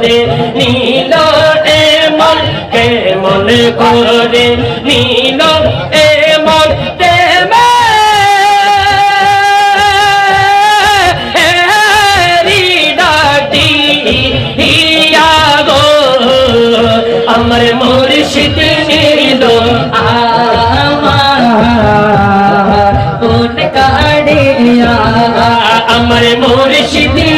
করে নীল এ মন কে মনে করে নীল এ মন আমার মুর্শিদ নীল আমার মুর্শিদ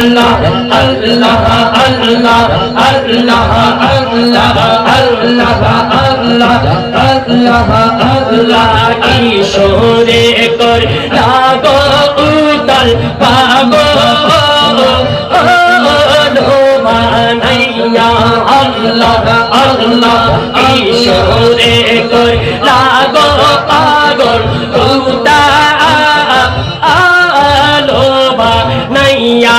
আল্লাহ আল্লাহ আল্লাহ আল্লাহ আল্লাহ আল্লাহ আল্লাহ আল্লাহ আল্লাহ কিশোরে কর লাগো উতল পাগো আল্লাহ আল্লাহ কিশোরে কর লাগো পাগল উতা আলো বানাইয়া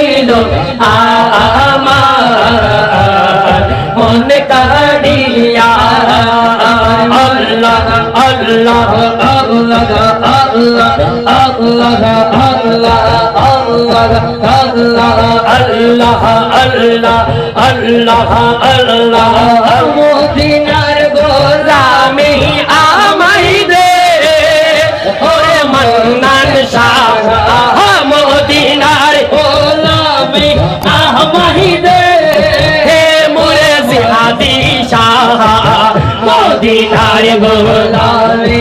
আল্লাহ আল্লাহ মদিনার গোলামি আমাই দে। ওরে মন্নান শাহ মদিনার গোলামি আমাই দে। হে মোরে জিহাদি শাহ, মদিনার গোলামি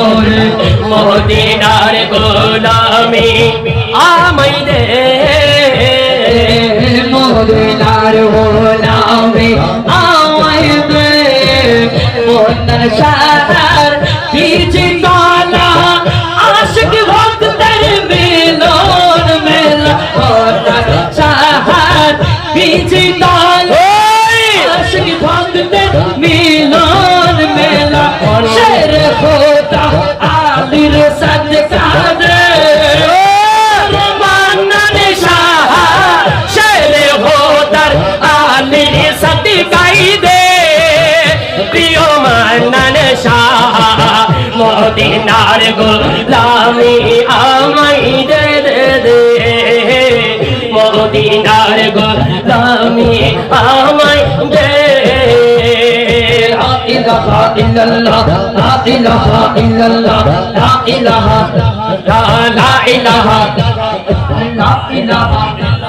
রসুল মদিনার গোলামি আমাই দে। মদিনার গোলামি আমাই দে। মন মদিনার গোলামি আমায় দে দে দে মদিনার গোলামি আমায় দে لا إله إلا الله لا إله إلا الله لا إله লা লা ইলাহা لا إله لا إله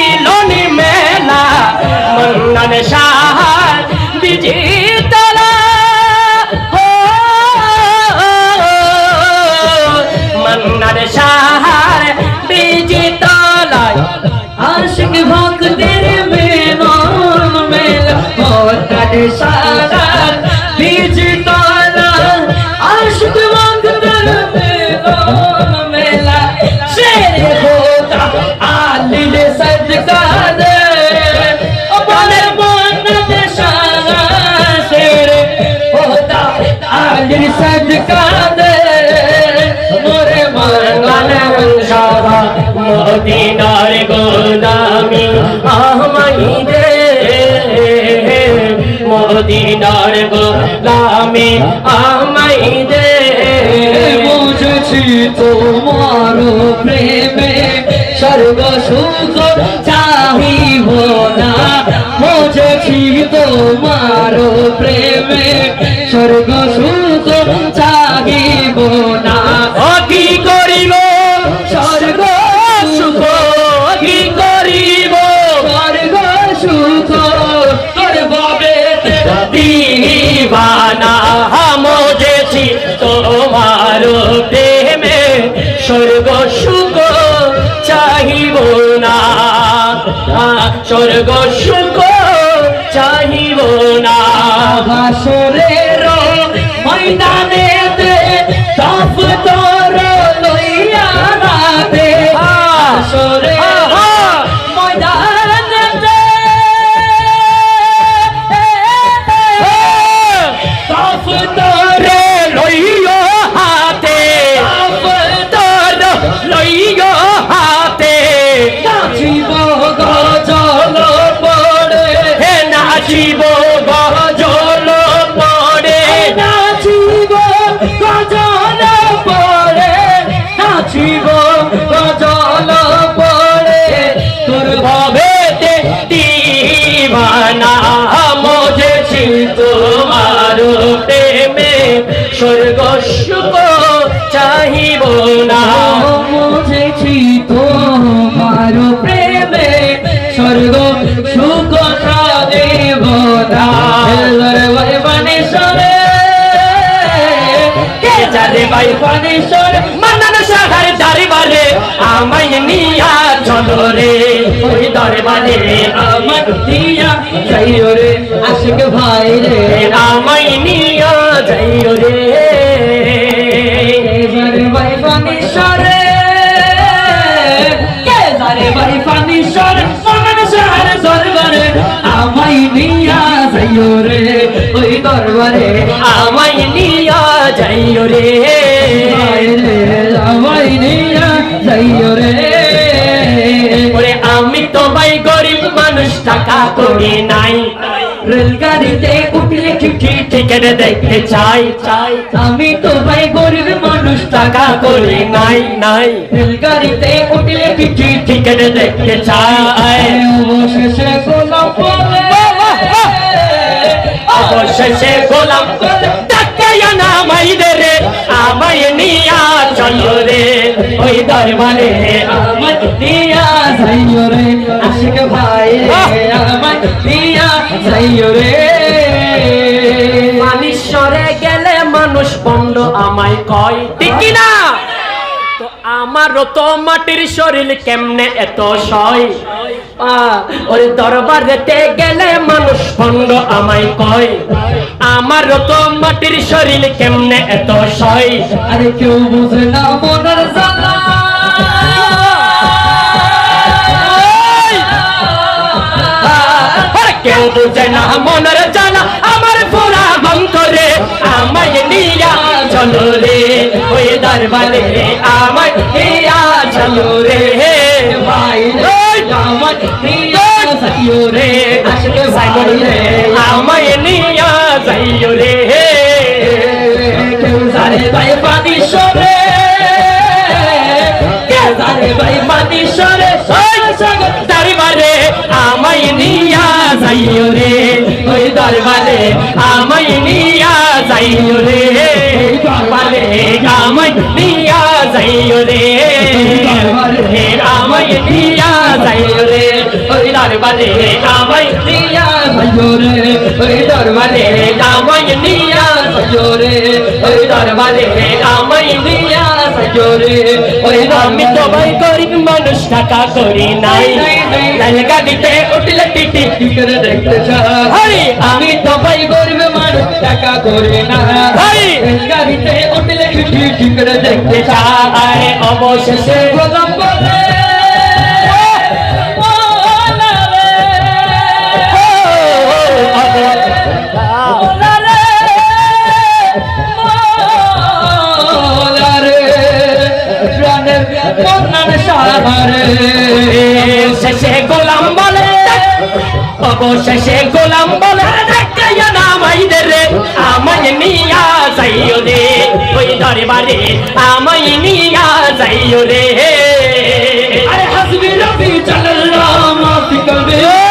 সারার বীজ তলা আশক মন্দির মেলা মেলা শের খোদা আলিল সদকা দে ও বলে মন্দির সারা মোরে মন মন সারা মদিনার গোলামি আমাই দে। বুঝেছি তোমার প্রেমে সর্বসুখ চাহিব না। বুঝেছি তোমার প্রেমে স্বর্গ স্বর্গ সুখ চাহিব না। হাসরের সুখ চাহিব না। বুঝেছি তোমার প্রেমে স্বর্গ সুখ দেব মানে সরে কে জানে ভাই পানেশ্বর মানান সাহার দরবারে আমায় নিয়া চলো রে। ওই দরবারে আমার দিয়া যাইও রে। আশিক ভাই রে আমায় নিয়া যাইও রে। নিয়া যাইও রে ওই দরবারে আমায় নিয়া যাইও রে। আমাই নিয়া যাইও রে। ওরে আমি তো ভাই গরিব মানুষ টাকা করি নাই। রেলগাড়িতে উঠলে চিঠি টিকেট দেখতে চাই। চাই আমি তো ভাই গরিব মানুষ টাকা করি নাই। নাই। রেলগাড়িতে উঠলে চিঠি টিকেট দেখতে চাই। অবশেষে গোলাপ বলে অবশেষে গোলাম ডাকে না মাইদে রে আমায় নিয়া চলো রে। ওই দরবারে আমার দিয়া যাইও রে। আশিক ভাই রে আমার দিয়া যাইও রে। মানিশ্বরে গেলে মানুষ বন্ড আমায় কয় ঠিক না? আমারও তো মাটির শরীর কেমনে এত সয়? ওই দরবারেতে গেলে মানুষ বন্ড আমায় কয় আমারও তো মাটির শরীর কেমনে এত সয়? আরে কেউ বুঝে না মনের জ্বালা। কেউ বুঝে না মনের জানা আমার ওই দরবারে আমায় নিয়া চলো রে। ভাই আমায় যাইও রে। আশকে সাইমন রে নিয়া যাইও রে। কেউ জানে ভাই পানি সরে, কেউ জানে ভাই পানি সরে। দরবারে আমায় নিয়া যাইও রে। ওই দরবারে আমায় নিয়া যাইও রে। দরবারে আমায় নিয়া যাইও রে হে আমায় নিয়া যাইও রে ওই দরবারে আমি তো ভাই গরিব মানুষ টাকা করি নাই। লাল গাড়িতে উঠলে টিটি করে দেখতে চাই। আমি তো ভাই গরিব মানুষ টাকা করি নাই। গাড়িতে উঠলে টিটি করে দেখতে চাই। অবশেষে গোলাম বলে শেষে গোলাম বলে, অবশেষে গোলাম বলে রে, আমায় নিয়া যাইও রে, ওই দরবারে আমায় নিয়া যাইও রে। আরে হাসবি রবি হাসবি রবি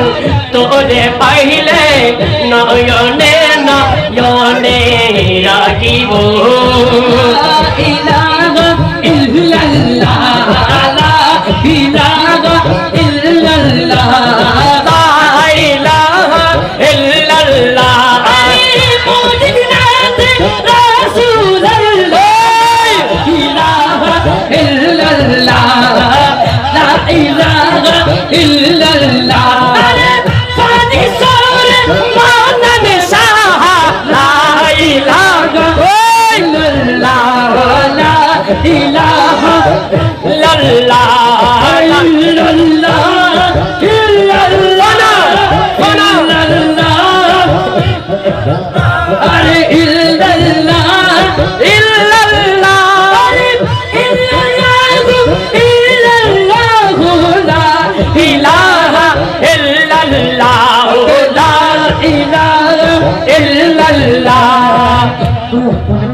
বাবা জান তোরে পাইলে নয়নে নয়নে রাখিব ইলাহা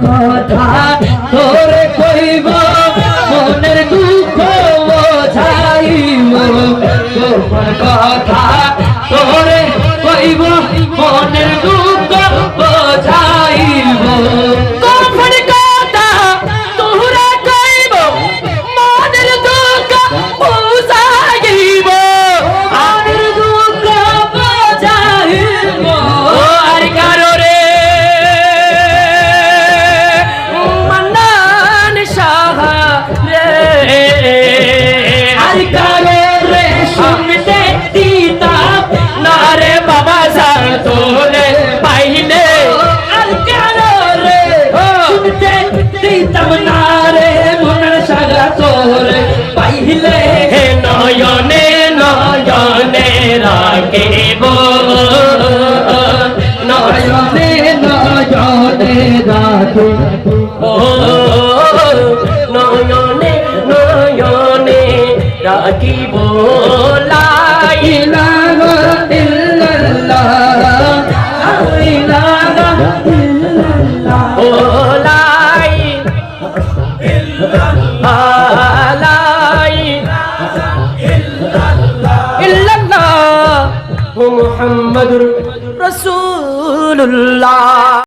কথা তোরে কইব মনের দুঃখ বোঝাইব কথা তোরে কইব মনের দুঃখ ও নয়নে নয়নে রাখিব লা ইলাহা ইল্লাল্লাহ লা